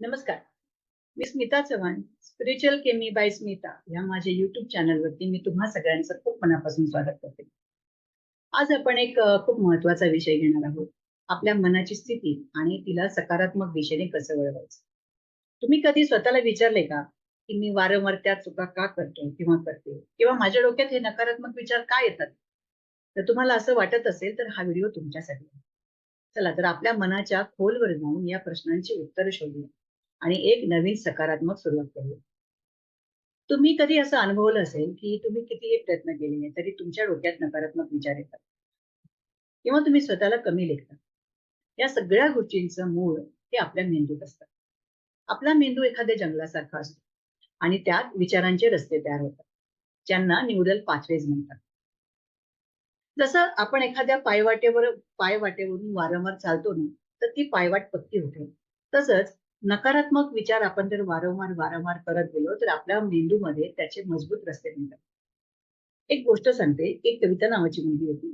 नमस्कार. मी Smita Chavan spiritual chemi by Smita या माझ्या युट्यूब चॅनलवरती मी तुम्हा सगळ्यांचं खूप मनापासून स्वागत करते. आज आपण एक खूप महत्त्वाचा विषय घेणार आहोत. आपल्या मनाची स्थिती आणि तिला सकारात्मक दिशेने कसं वळवायचं? तुम्ही कधी स्वतःला विचारले का की मी वारंवार त्या चुका का करतो किंवा करते किंवा माझ्या डोक्यात हे नकारात्मक विचार का येतात? तर तुम्हाला असं वाटत असेल तर हा व्हिडिओ तुमच्यासाठी चला तर आपल्या मनाच्या खोलवर जाऊन या प्रश्नांची उत्तरं शोधूया. आणि एक नवीन सकारात्मक सुरुवात करूया. तुम्ही कधी असं अनुभवलं असेल की तुम्ही कितीही प्रयत्न केले तरी तुमच्या डोक्यात नकारात्मक विचार येतात? किंवा तुम्ही स्वतःला कमी लेखता? या सगळ्या गोष्टींचं मूळ हे आपल्या मेंदूत असतं. आपला मेंदू एखाद्या जंगलासारखा असतो आणि त्यात विचारांचे रस्ते तयार होतात ज्यांना न्यूरल पाथवेज म्हणतात. जसं आपण एखाद्या पायवाटेवर पायवाटेवरून वारंवार चालतो ना तर ती पायवाट पक्की होते. तसंच नकारात्मक विचार आपण जर वारंवार वारंवार करत गेलो तर आपल्या मेंदूमध्ये त्याचे मजबूत रस्ते मिळतात एक गोष्ट सांगते एक कविता नावाची मुलगी होती.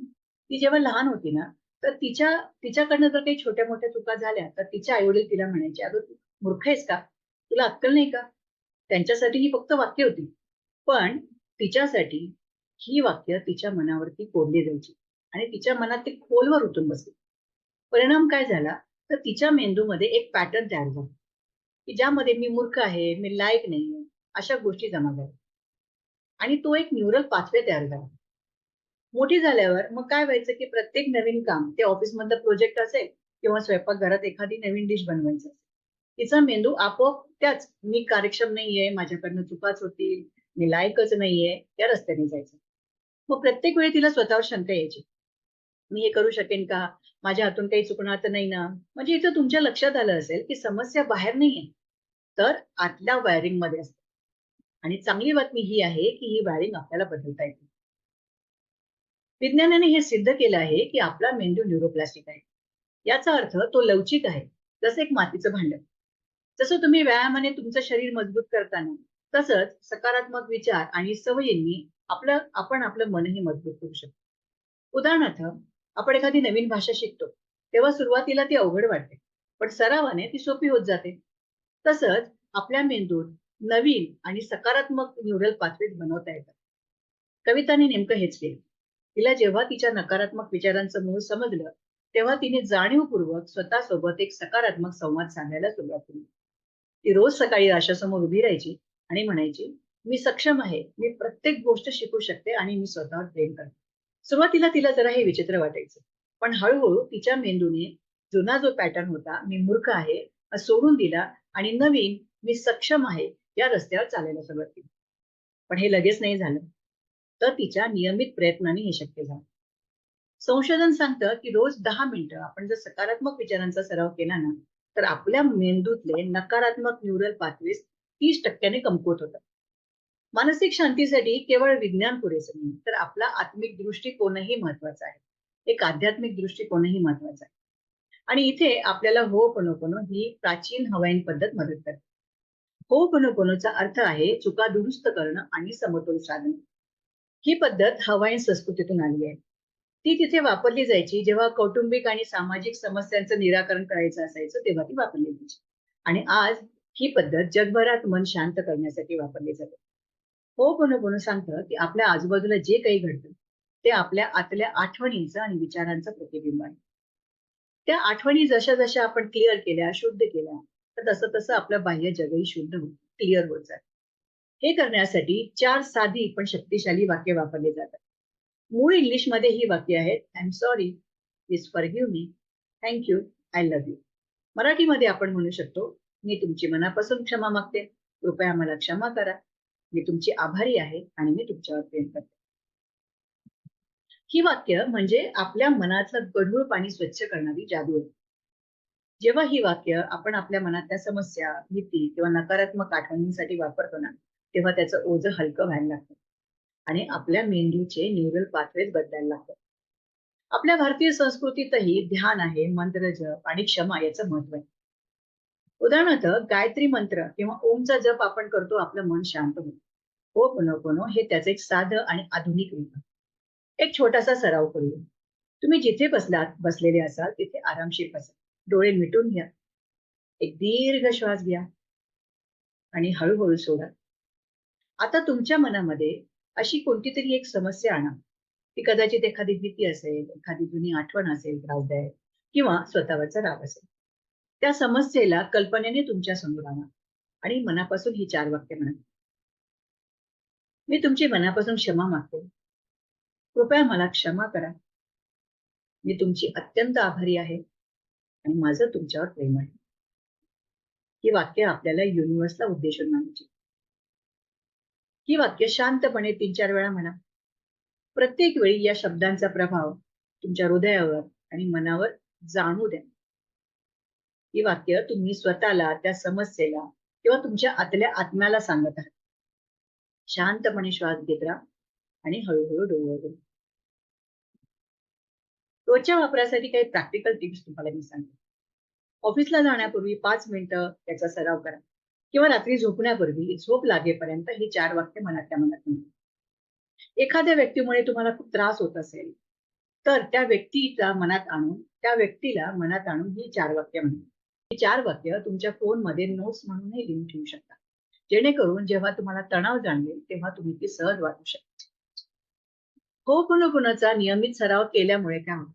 ती जेव्हा लहान होती ना तर तिच्या तिच्याकडनं जर काही छोट्या मोठ्या चुका झाल्या तर तिच्या आईवडील तिला म्हणायचे अगं तू मूर्ख आहेस का? तुला अक्कल नाही का? त्यांच्यासाठी ही फक्त वाक्य होती. पण तिच्यासाठी ही वाक्य तिच्या मनावरती कोरली जायची आणि तिच्या मनात ते खोलवर उतरून बसले. परिणाम काय झाला? तर तिच्या मेंदूमध्ये एक पॅटर्न तयार झाला. की ज्यामध्ये मी मूर्ख आहे मी लायक नाही अशा गोष्टी जमा झाल्या. आणि तो एक न्यूरल पाथवे तयार झाला. मोठी झाल्यावर मग काय व्हायचं की प्रत्येक नवीन काम ते ऑफिस मधलं प्रोजेक्ट असेल किंवा स्वयंपाकघरात एखादी नवीन डिश बनवायचं असेल तिचा मेंदू आपोआप त्याच मी कार्यक्षम नाहीये माझ्याकडनं चुकाच होतील मी लायकच नाहीये त्या रस्त्याने जायचं. मग प्रत्येक वेळी तिला स्वतःवर शंका यायची. मी हे करू शकेन का? माझ्या हातून काही चुकणार तर नाही ना? म्हणजे इथं तुमच्या लक्षात आलं असेल की समस्या बाहेर नाहीये. तर आतल्या वायरिंगमध्ये असते. आणि चांगली बातमी ही आहे की ही वायरिंग आपल्याला बदलता येते. विज्ञानाने हे सिद्ध केलं आहे की आपला मेंदू न्यूरोप्लास्टिक आहे. याचा अर्थ तो लवचिक आहे जसं एक मातीचं भांड. जसं तुम्ही व्यायामाने तुमचं शरीर मजबूत करताना तसंच सकारात्मक विचार आणि सवयींनी आपलं आपण आपलं मनही मजबूत करू शकतो. उदाहरणार्थ आपण एखादी नवीन भाषा शिकतो तेव्हा सुरुवातीला ती अवघड वाटते पण सरावाने ती सोपी होत जाते. तसंच आपल्या मेंदूत नवीन आणि सकारात्मक न्यूरल पाथवेज बनवता येतात. कविताने नेमकं हेच केलं. तिला जेव्हा तिच्या नकारात्मक विचारांचं मूळ समजलं तेव्हा तिने जाणीवपूर्वक स्वतःसोबत एक सकारात्मक संवाद साधायला सुरुवात केली. ती रोज सकाळी आशासमोर उभी राहायची आणि म्हणायची मी सक्षम आहे मी प्रत्येक गोष्ट शिकू शकते आणि मी स्वतःवर प्रेम करते. सुरुवातीला तिला जरा हे विचित्र वाटायचं. पण हळूहळू तिच्या मेंदूने जुना जो पॅटर्न होता मी मूर्ख आहे हा सोडून दिला आणि नवीन मी सक्षम आहे या रस्त्यावर चालायला सुरुवात केली. पण हे लगेच नाही झालं. तर तिच्या नियमित प्रयत्नाने हे शक्य झालं. संशोधन सांगतं की रोज दहा मिनिटं आपण जर सकारात्मक विचारांचा सराव केला ना तर आपल्या मेंदूतले नकारात्मक न्यूरल पाथवेज तीस टक्क्याने कमकुवत होतात. मानसिक शांतीसाठी केवळ विज्ञान पुरेसं नाही तर आपला आत्मिक दृष्टिकोनही महत्त्वाचा आहे. एक आध्यात्मिक दृष्टिकोनही महत्त्वाचा आहे. आणि इथे आपल्याला हो पणोपणो ही प्राचीन हवाईन पद्धत मदत करते. हो पणोपणोचा अर्थ आहे चुका दुरुस्त करणं आणि समतोल साधणं. ही पद्धत हवाईन संस्कृतीतून आली आहे. ती तिथे वापरली जायची जेव्हा कौटुंबिक आणि सामाजिक समस्यांचं निराकरण करायचं असायचं तेव्हा ती वापरली जायची. आणि आज ही पद्धत जगभरात मन शांत करण्यासाठी वापरली जाते. हो पण सांगतं की आपल्या आजूबाजूला जे काही घडतं ते आपल्या आतल्या आठवणींचं आणि विचारांचं प्रतिबिंब आहे. त्या आठवणी जशा जशा आपण क्लिअर केल्या शुद्ध केल्या तर तसं तसं आपलं बाह्य जगही शुद्ध होत क्लिअर होत जात. हे करण्यासाठी चार साधी पण शक्तिशाली वाक्य वापरली जातात. मूळ इंग्लिशमध्ये ही वाक्य आहेत I am sorry please forgive me thank you I love you मराठीमध्ये आपण म्हणू शकतो मी तुमची मनापासून क्षमा मागते कृपया मला क्षमा करा. मी तुमची आभारी आहे आणि मी तुमच्यावर प्रेम करते. ही वाक्य म्हणजे आपल्या मनातलं गढूळ पाणी स्वच्छ करणारी जादू आहे. जेव्हा ही वाक्य आपण आपल्या मनातल्या समस्या भीती किंवा नकारात्मक आठवणींसाठी वापरतो ना तेव्हा त्याचं ओझं हलकं व्हायला लागतं. आणि आपल्या मेंदूचे न्यूरल पाथवेज बदलायला लागतात. आपल्या भारतीय संस्कृतीतही ध्यान आहे मंत्र जप आणि क्षमा याचं महत्त्व आहे. उदाहरणार्थ गायत्री मंत्र किंवा ओमचा जप आपण करतो आपलं मन शांत होतो. हो पुनो पुनो हे त्याचं एक साधं आणि आधुनिक रूप एक छोटासा सराव करूया. तुम्ही जिथे बसलात बसलेले असाल तिथे आरामशीर बसा. डोळे मिटून घ्या. एक दीर्घ श्वास घ्या. आणि हळूहळू सोडा. आता तुमच्या मनामध्ये अशी कोणती तरी एक समस्या आणा. ती कदाचित एखादी भीती असेल एखादी जुनी आठवण असेल त्रासदायक किंवा स्वतःवरचा राग असेल. त्या समस्येला कल्पनेने तुमच्यासमोर आणा. आणि मनापासून ही चार वाक्य म्हणा. मी तुमची मनापासून क्षमा मागते. कृपया मला क्षमा करा. मी तुमची अत्यंत आभारी आहे. आणि माझं तुमच्यावर प्रेम आहे. ही वाक्य आपल्याला युनिव्हर्सला उद्देशून मानायची. ही वाक्य शांतपणे तीन चार वेळा म्हणा. प्रत्येक वेळी या शब्दांचा प्रभाव तुमच्या हृदयावर आणि मनावर जाणू द्या. ही वाक्य तुम्ही स्वतःला त्या समस्येला किंवा तुमच्या आतल्या आत्म्याला सांगत आहात. शांतपणे श्वास घेत राहा आणि हळूहळू डोळे रोजच्या वापरासाठी काही प्रॅक्टिकल टिप्स तुम्हाला मी सांगते. ऑफिसला जाण्यापूर्वी पाच मिनिटं त्याचा सराव करा किंवा रात्री झोपण्यापूर्वी झोप लागेपर्यंत हे चार वाक्य मनातल्या मनात म्हणा एखाद्या व्यक्तीमुळे तुम्हाला खूप त्रास होत असेल तर त्या व्यक्तीला मनात आणून त्या व्यक्तीला मनात आणून ही चार वाक्य म्हणा. चार वाक्य तुमच्या फोनमध्ये नोट्स म्हणूनही लिहून ठेवू शकता. जेणेकरून जेव्हा तुम्हाला तणाव जाणवेल तेव्हा तुम्ही ती सहज वाचू शकता. हो पुनचा नियमित सराव केल्यामुळे काय होतं?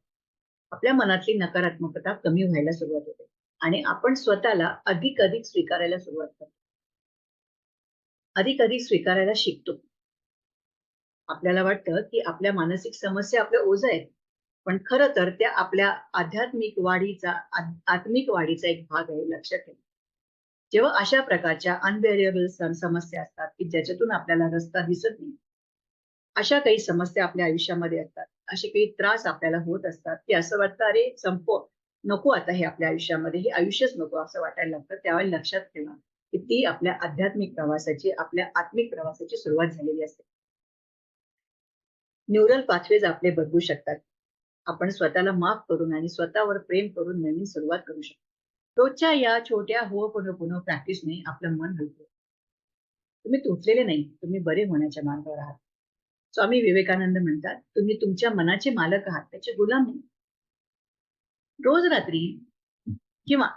आपल्या मनातली नकारात्मकता कमी व्हायला सुरुवात होते आणि आपण स्वतःला अधिक अधिक स्वीकारायला सुरुवात करतो. अधिक अधिक स्वीकारायला शिकतो. आपल्याला वाटतं की आपल्या मानसिक समस्या आपल्या ओझ आहेत. पण खरं तर त्या आपल्या आध्यात्मिक वाढीचा आत्मिक वाढीचा एक भाग आहे लक्षात ठेवा जेव्हा अशा प्रकारच्या अनबेरेबल समस्या असतात की ज्याच्यातून आपल्याला रस्ता दिसत नाही अशा काही समस्या आपल्या आयुष्यामध्ये असतात. असे काही त्रास आपल्याला होत असतात की असं वाटतं अरे संपो नको आता हे आपल्या आयुष्यामध्ये हे आयुष्यच नको असं वाटायला लागतं. त्यावेळी लक्षात ठेवा की ती आपल्या आध्यात्मिक प्रवासाची आपल्या आत्मिक प्रवासाची सुरुवात झालेली असते. न्यूरल पाथवेज आपले बदलू शकतात. आपण स्वतःला माफ करून आणि स्वतःवर प्रेम करून नवीन सुरुवात करू शकतो. रोजच्या या छोट्या हो पुनः पुन्हा प्रॅक्टिसने आपलं मन हलतं तुम्ही तुटलेले नाही तुम्ही बरे होण्याच्या मार्गावर आहात. स्वामी विवेकानंद म्हणतात तुम्ही तुमच्या मनाचे मालक आहात त्याचे गुलाम नाही. रोज रात्री किंवा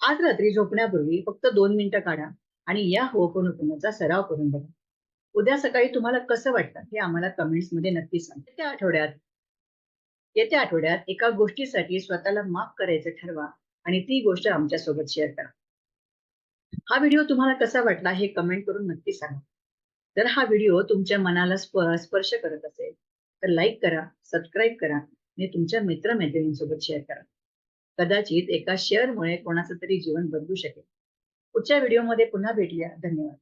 आज रात्री झोपण्यापूर्वी फक्त दोन मिनिटं काढा आणि या होपणुपणाचा सराव करून बघा. उद्या सकाळी तुम्हाला कसं वाटतं हे आम्हाला कमेंट्समध्ये नक्की सांगा. त्या आठवड्यात येत्या आठवड्यात एका गोष्टीसाठी स्वतःला माफ करायचं ठरवा आणि ती गोष्ट आमच्यासोबत शेअर करा. हा व्हिडिओ तुम्हाला कसा वाटला हे कमेंट करून नक्की सांगा. जर हा व्हिडिओ तुमच्या मनाला स्प- स्पर्श करत असेल तर लाईक करा सबस्क्राईब करा आणि तुमच्या मित्रमैत्रिणींसोबत शेअर करा. कदाचित एका शेअरमुळे कोणाचं तरी जीवन बदलू शकेल. पुढच्या व्हिडिओमध्ये पुन्हा भेटूया. धन्यवाद.